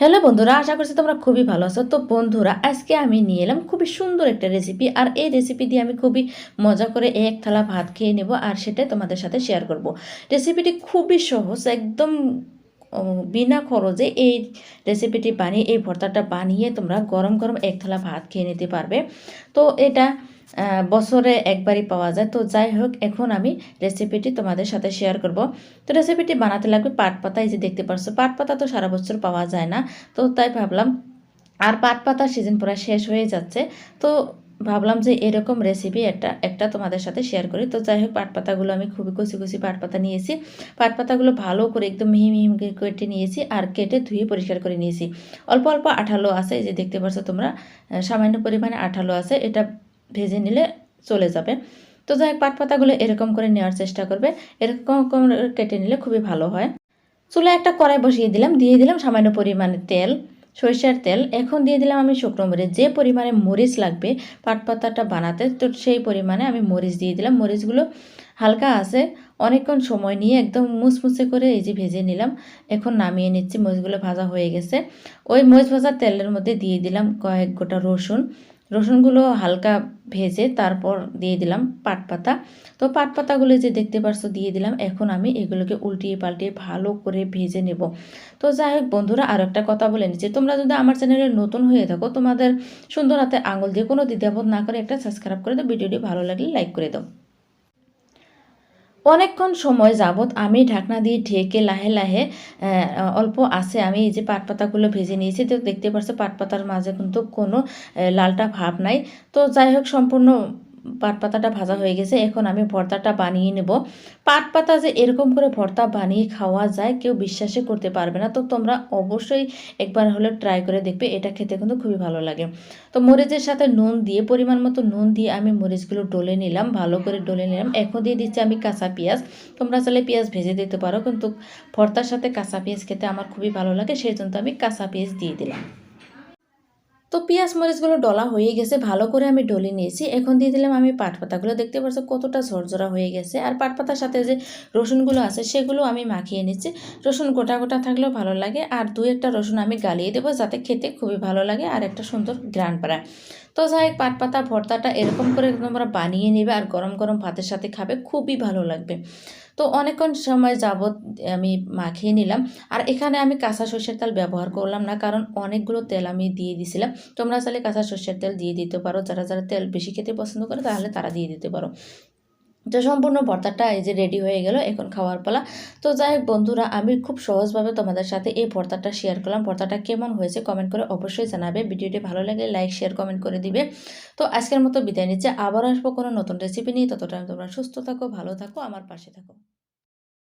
Hello বন্ধুরা, আশা করছি তোমরা খুবই ভালো আছো। তো বন্ধুরা, আজকে আমি নিয়ে এলাম খুবই সুন্দর একটা রেসিপি আর এই রেসিপি দিয়ে আমি খুবই মজা করে এক থালা ভাত খেয়ে নেব, আর সেটা তোমাদের সাথে শেয়ার করব। রেসিপিটি খুবই সহজ, একদম বিনা খরচে এই রেসিপিটি বানিয়ে, এই ভর্তাটা বানিয়ে তোমরা গরম গরম এক থালা ভাত খেয়ে নিতে পারবে। তো এটা বছরে একবারই পাওয়া যায়। তো যাই হোক, এখন আমি রেসিপিটি তোমাদের সাথে শেয়ার করব। তো রেসিপিটি বানাতে লাগবে পাট পাতা। এই যে দেখতে পারছ, পাট পাতা তো সারা বছর পাওয়া যায় না। তো তাই ভাবলাম, আর পাট পাতার সিজন প্রায় শেষ হয়ে যাচ্ছে। তো ভাবলাম যে এরকম রেসিপি একটা একটা তোমাদের সাথে শেয়ার করি। তো যাই হোক, পাট পাতাগুলো আমি খুবই কচি কচি পাট পাতা নিয়েছি। পাট পাতাগুলো ভালো করে একদম মিহি মিহি কেটে নিয়েছি আর কেটে ধুয়ে পরিষ্কার করে নিয়েছি। অল্প অল্প আঠালো আছে যে দেখতে পাচ্ছ তোমরা সামান্য পরিমাণে আঠালো আছে, এটা ভেজে নিলে চলে যাবে। তো যাই হোক, পাট পাতাগুলো এরকম করে নেওয়ার চেষ্টা করবে। এরকম কেটে নিলে খুবই ভালো হয়। চুলায় একটা কড়াই বসিয়ে দিলাম, দিয়ে দিলাম সামান্য পরিমাণে তেল। সরিষার তেল। এখন দিয়ে দিলাম আমি শুকনো মরিচ। যে পরিমাণে মরিচ লাগবে পাটপাতাটা বানাতে, তো সেই পরিমাণে আমি মরিচ দিয়ে দিলাম। মরিচগুলো হালকা আছে, অনেকক্ষণ সময় নিয়ে একদম মুচমুচে করে এই যে ভেজে নিলাম। এখন নামিয়ে নিচ্ছি, মরিচগুলো ভাজা হয়ে গেছে। ওই মরিচ ভাজা তেলের মধ্যে দিয়ে দিলাম কয়েক গোটা রসুন। রসুনগুলো হালকা ভেজে তারপর দিয়ে দিলাম পাট পাতা তো পাট পাতাগুলো যে দেখতে পারছ দিয়ে দিলাম, এখন আমি এগুলোকে উল্টিয়ে পাল্টিয়ে ভালো করে ভেজে নেব। তো যাই হোক বন্ধুরা, আর একটা কথা বলে নিচ্ছি। তোমরা যদি আমার চ্যানেলে নতুন হয়ে থাকো, তোমাদের সুন্দর হাতে আঙুল দিয়ে কোনো দ্বিধাবোধ না করে একটা সাবস্ক্রাইব করে দাও, ভিডিওটি ভালো লাগলে লাইক করে দাও। অনেকক্ষণ সময় যাবত আমি ঢাকনা দিয়ে ঢেকে লাহে লাহে অল্প আছে আমি এই যে পাট পাতাগুলো ভেজে নিয়েছি, তো দেখতে পাচ্ছ পাট পাতার মাঝে কিন্তু কোনো লালটা ভাব নাই। তো যাই হোক, সম্পূর্ণ পাট পাতাটা ভাজা হয়ে গেছে, এখন আমি ভর্তাটা বানিয়ে নেব। পাট পাতা যে এরকম করে ভর্তা বানিয়ে খাওয়া যায়, কেউ বিশ্বাসই করতে পারবে না। তো তোমরা অবশ্যই একবার হলে ট্রাই করে দেখবে, এটা খেতে কিন্তু খুবই ভালো লাগে। তো মরিচের সাথে নুন দিয়ে, পরিমাণ মতো নুন দিয়ে আমি মরিচগুলো ডলে নিলাম, ভালো করে ডলে নিলাম। এখন দিয়ে দিচ্ছি আমি কাঁচা পেঁয়াজ। তোমরা চলে পেঁয়াজ ভেজে দিতে পারো, কিন্তু ভর্তার সাথে কাঁচা পেঁয়াজ খেতে আমার খুবই ভালো লাগে সেই জন্য আমি কাঁচা পেঁয়াজ দিয়ে দিলাম। তো পেঁয়াজ মরিচগুলো ডলা হয়ে গেছে, ভালো করে আমি ডলে নিয়েছি। এখন দিয়ে দিলাম আমি পাট পাতাগুলো দেখতে পাচ্ছ কতটা ঝরঝরা হয়ে গেছে। আর পাট পাতার সাথে যে রসুনগুলো আছে, সেগুলো আমি মাখিয়ে নিচ্ছি। রসুন গোটা গোটা থাকলেও ভালো লাগে। আর দু একটা রসুন আমি গালিয়ে দেবো যাতে খেতে খুবই ভালো লাগে আর একটা সুন্দর গ্রান পাড়ায় তো যাই পাট পাতা ভর্তাটা এরকম করে তোমরা বানিয়ে নেবে আর গরম গরম ভাতের সাথে খাবে, খুবই ভালো লাগবে। তো অনেকক্ষণ সময় যাবত আমি মাখিয়ে নিলাম। আর এখানে আমি কাঁচা সর্ষের তেল ব্যবহার করলাম না, কারণ অনেকগুলো তেল আমি দিয়ে দিছিলাম। তোমরা চাইলে কাঁচা সর্ষের তেল দিয়ে দিতে পারো। যারা যারা তেল বেশি খেতে পছন্দ করে, তাহলে তারা দিয়ে দিতে পারো। তো সম্পূর্ণ ভর্তাটা এই যে রেডি হয়ে গেল, এখন খাওয়ার পালা। তো যাই হোক বন্ধুরা, আমি খুব সহজভাবে তোমাদের সাথে এই ভর্তাটা শেয়ার করলাম। ভর্তাটা কেমন হয়েছে কমেন্ট করে অবশ্যই জানাবে। ভিডিওটি ভালো লাগলে লাইক শেয়ার কমেন্ট করে দিবে। তো আজকের মতো বিদায় নিচ্ছে। আবার আসব কোনো নতুন রেসিপি নিয়ে। ততটা তোমরা সুস্থ থাকো, ভালো থাকো, আমার পাশে থাকো।